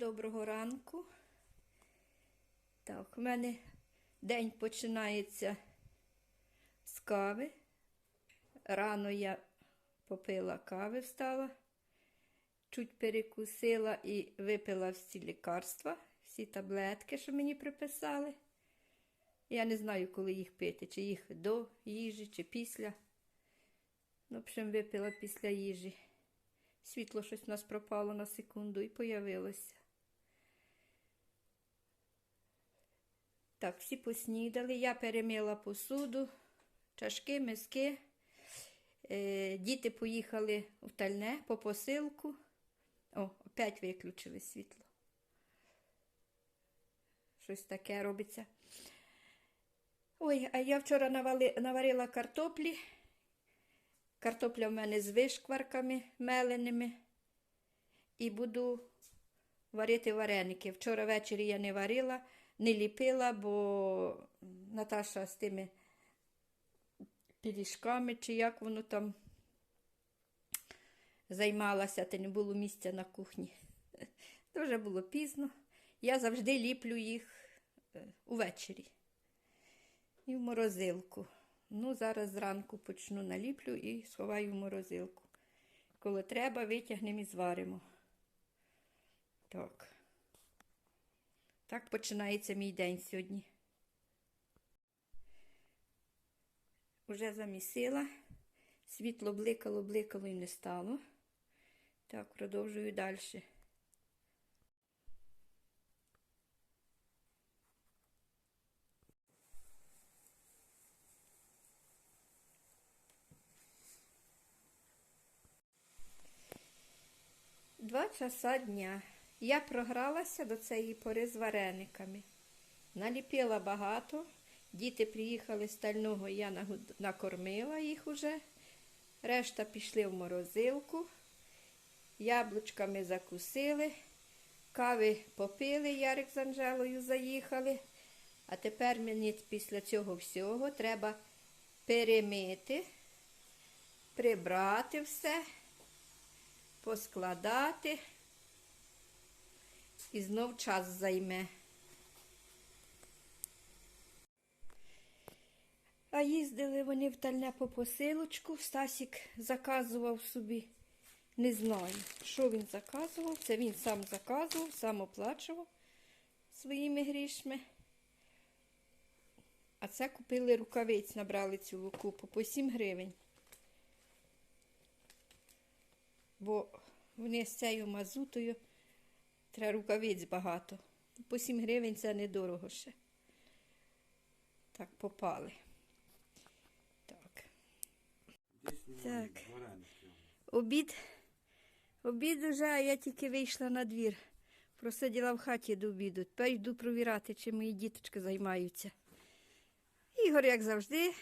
доброго ранку. Так, у мене день починається з кави. Рано я попила кави, встала, чуть перекусила і випила всі лікарства, всі таблетки, що мені приписали. Я не знаю, коли їх пити, чи їх до їжі, чи після. Ну, общем, випила після їжі. Світло щось у нас пропало на секунду і появилося. Так, всі поснідали. Я перемила посуду, чашки, миски. Е, діти поїхали в тальне по посилку. О, опять виключили світло. Щось таке робиться. Ой, а я вчора навали, наварила картоплі. Картопля в мене з вишкварками меленими. І буду варити вареники. Вчора ввечері я не варила, не ліпила, бо Наташа з тими пиріжками, чи як воно там займалася, та не було місця на кухні. Дуже було пізно. Я завжди ліплю їх е, увечері і в морозилку. Ну, зараз зранку почну наліплю і сховаю в морозилку. Коли треба, витягнемо і зваримо. Так. Так починається мій день сьогодні. Уже замісила. Світло бликало, бликало і не стало. Так, продовжую далі. Два часа дня. Я програлася до цієї пори з варениками. Наліпила багато. Діти приїхали з стального, я накормила їх уже. Решта пішли в морозилку. Яблучками закусили, кави попили, Ярик з Анжелою заїхали. А тепер мені після цього всього треба перемити, прибрати все поскладати і знов час займе. А їздили вони в тальне по посилочку. Стасік заказував собі. Не знаю, що він заказував. Це він сам заказував, сам оплачував своїми грішми. А це купили рукавиць, набрали цілу купу по 7 гривень. бо вони з цією мазутою треба рукавиць багато. По 7 гривень це недорого ще. Так, попали. Так. Так. Обід. Обід уже, а я тільки вийшла на двір. Просиділа в хаті до обіду. Тепер йду провірати, чи мої діточки займаються. Ігор, як завжди,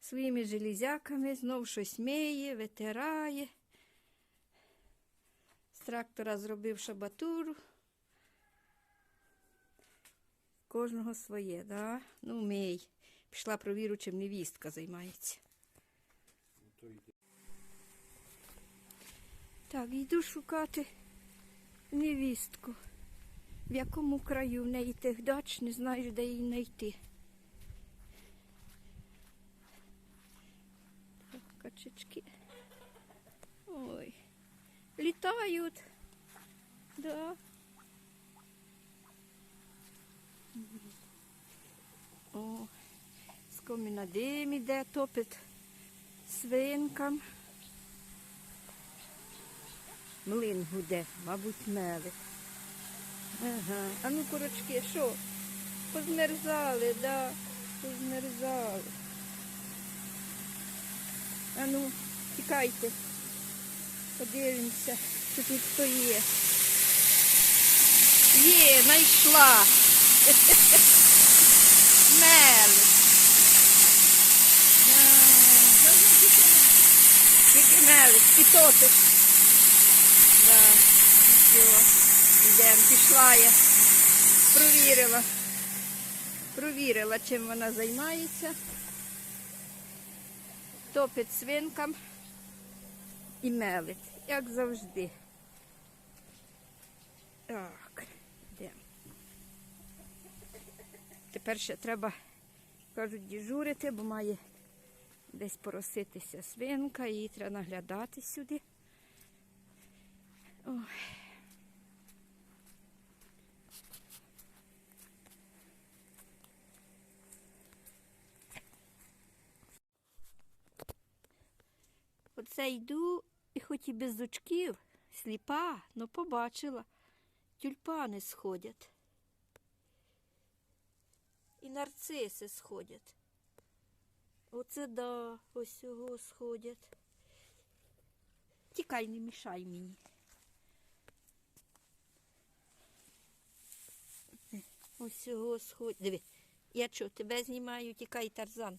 своїми железяками знов щось миє, витирає. Трактора зробив шабатуру. Кожного своє, да? Ну, мий. Пішла провіру, чим невістка займається. Так, йду шукати невістку. В якому краю в неї тих дач, не знаю, де її знайти. Так, качечки. Ой. Літають. Да. О, з коміна дим іде, топить свинкам. Млин гуде, мабуть, мели. Ага. А ну, корочки, що? Позмерзали, да, позмерзали. А ну, тікайте. Подивимося, що тут хто є. Є, знайшла. Мели. Тільки мели, і. Да, нічого. Йдемо, пішла я. Провірила. Провірила, чим вона займається. Топить свинкам і мелить, як завжди. Так, йдемо. Тепер ще треба, кажуть, діжурити, бо має десь пороситися свинка, її треба наглядати сюди. Ой. Оце йду, хоч і без очків, сліпа, но побачила, тюльпани сходять. І нарциси сходять. Оце да, ось цього сходять. Тікай, не мішай мені. Ось цього сходять. Диви, я що, тебе знімаю, тікай, тарзан.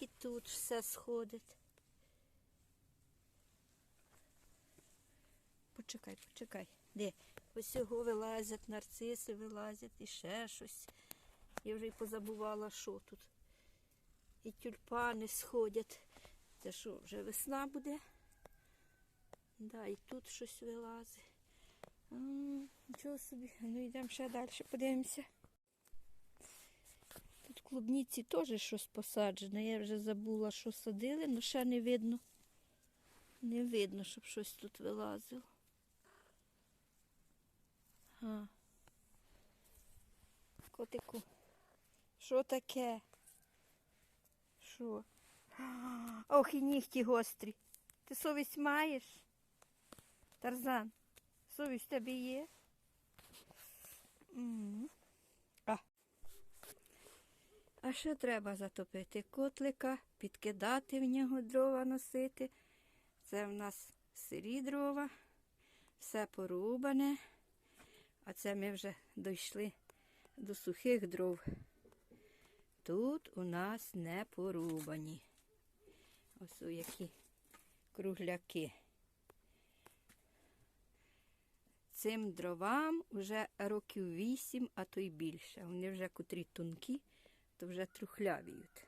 І тут все сходить. Почекай, почекай. Де? Ось цього вилазять нарциси, вилазять і ще щось. Я вже й позабувала, що тут. І тюльпани сходять. Це що, вже весна буде? Да, і тут щось вилазить. Нічого собі. Ну йдемо ще далі, подивимося. Клубніці теж щось посаджене. Я вже забула, що садили, але ще не видно. Не видно, щоб щось тут вилазило. А. Котику. Що таке? Що? Ох, і нігті гострі. Ти совість маєш? Тарзан, совість тебе є? М. А. А ще треба затопити котлика, підкидати в нього дрова носити. Це в нас сирі дрова, все порубане. А це ми вже дійшли до сухих дров. Тут у нас не порубані. Ось у які кругляки. Цим дровам вже років вісім, а то й більше. Вони вже котрі тонкі, то вже трухлявіють.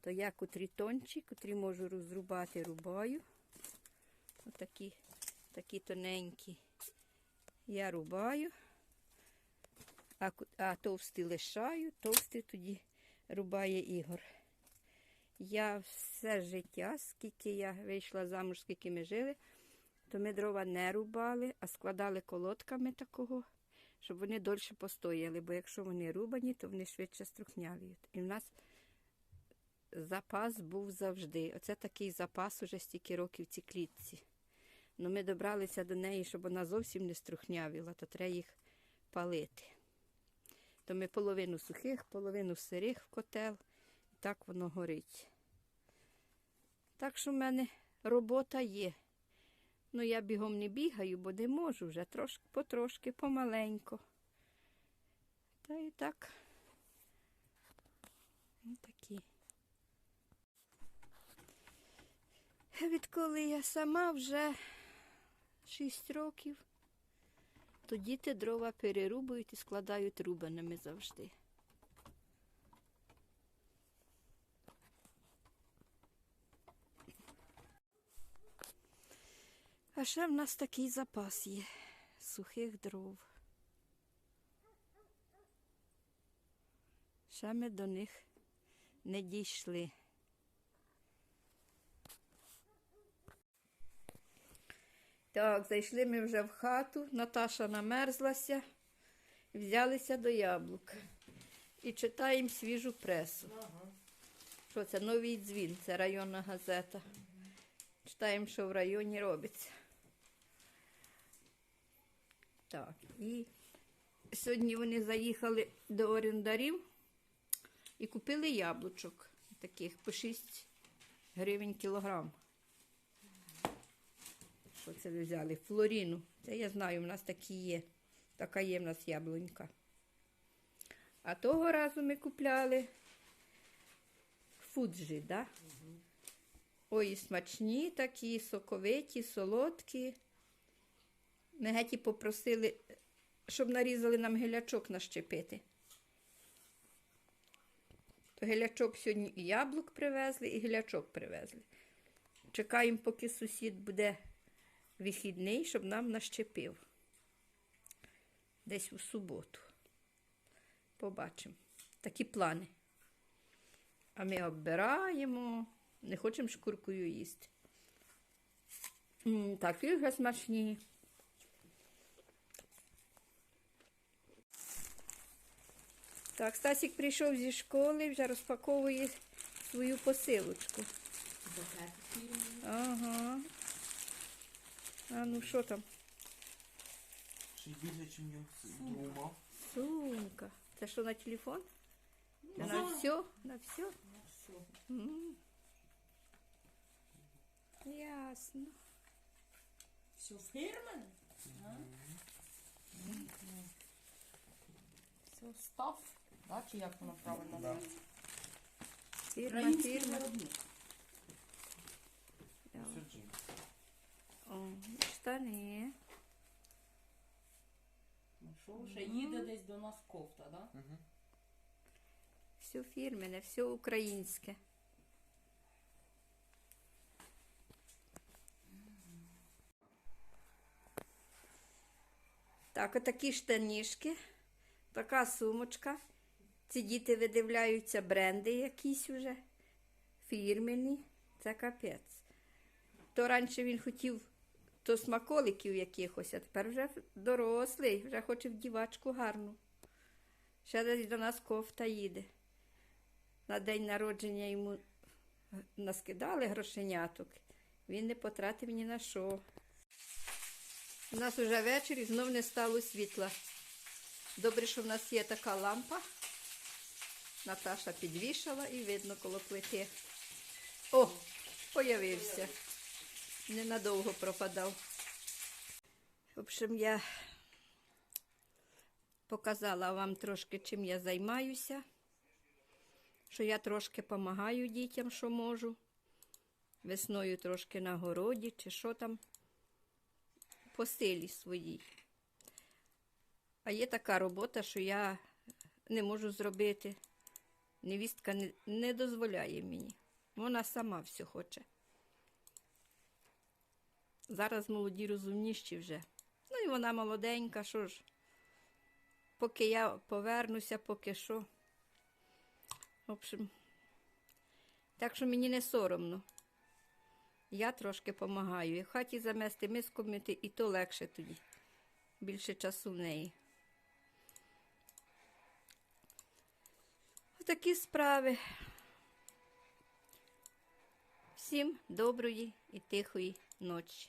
То я котрі тончі, котрі можу розрубати рубаю. Отакі такі тоненькі. Я рубаю, а, а товсті лишаю, товсті тоді рубає Ігор. Я все життя, скільки я вийшла замуж, скільки ми жили, то ми дрова не рубали, а складали колодками такого, щоб вони дольше постояли, бо якщо вони рубані, то вони швидше струхнявіють. І в нас запас був завжди. Оце такий запас уже стільки років в цій клітці. Ну, ми добралися до неї, щоб вона зовсім не струхнявіла, то треба їх палити. То ми половину сухих, половину сирих в котел, і так воно горить. Так що в мене робота є. Ну, я бігом не бігаю, бо не можу вже трошки, потрошки, помаленько. Та і так. Ось такі. Відколи я сама вже 6 років, то діти дрова перерубують і складають рубаними завжди. А ще в нас такий запас є сухих дров. Ще ми до них не дійшли. Так, зайшли ми вже в хату, Наташа намерзлася, взялися до яблук і читаємо свіжу пресу. Що це? Новий дзвін, це районна газета. Читаємо, що в районі робиться. Так, і сьогодні вони заїхали до орендарів і купили яблучок таких по 6 гривень кілограм. Що це ви взяли? Флоріну. Це я знаю, в нас такі є. Така є в нас яблунька. А того разу ми купляли фуджі, да? Ой, смачні такі, соковиті, солодкі. Ми геті попросили, щоб нарізали нам гелячок нащепити. То гелячок сьогодні і яблук привезли, і гелячок привезли. Чекаємо, поки сусід буде вихідний, щоб нам нащепив. Десь у суботу. Побачимо. Такі плани. А ми оббираємо, не хочемо шкуркою їсти. М, Такі вже смачні. Так, Стасік прийшов зі школи, вже розпаковує свою посилочку. Ага. А ну що там? Ще й більше, ніж я думав. Сумка. Це що на телефон? Це на все? На все? М. Ясно. Все фірменне? Все став, Да? чи як воно правильно Да. називається? Фірма, Український фірма. виробник. Да. Все. О, штани. Ну що, ще їде десь до нас кофта, да? Угу. Все фірменне, все українське. Так, отакі штанішки, така сумочка. Ці діти видивляються бренди якісь уже, фірмені. Це капець. То раніше він хотів то смаколиків якихось, а тепер вже дорослий, вже хоче в дівачку гарну. Ще десь до нас кофта їде. На день народження йому наскидали грошеняток. Він не потратив ні на що. У нас уже вечір і знов не стало світла. Добре, що в нас є така лампа. Наташа підвішала і видно коло плити. О, появився. Ненадовго пропадав. В общем, я показала вам трошки, чим я займаюся. Що я трошки допомагаю дітям, що можу. Весною трошки на городі, чи що там по силі своїй. А є така робота, що я не можу зробити. Невістка не, не дозволяє мені. Вона сама все хоче. Зараз молоді розумніші вже. Ну і вона молоденька, що ж. Поки я повернуся, поки що. В общем, так що мені не соромно. Я трошки допомагаю. І в хаті замести миску мити, і то легше тоді. Більше часу в неї. Отакі справи. Всім доброї і тихої ночі.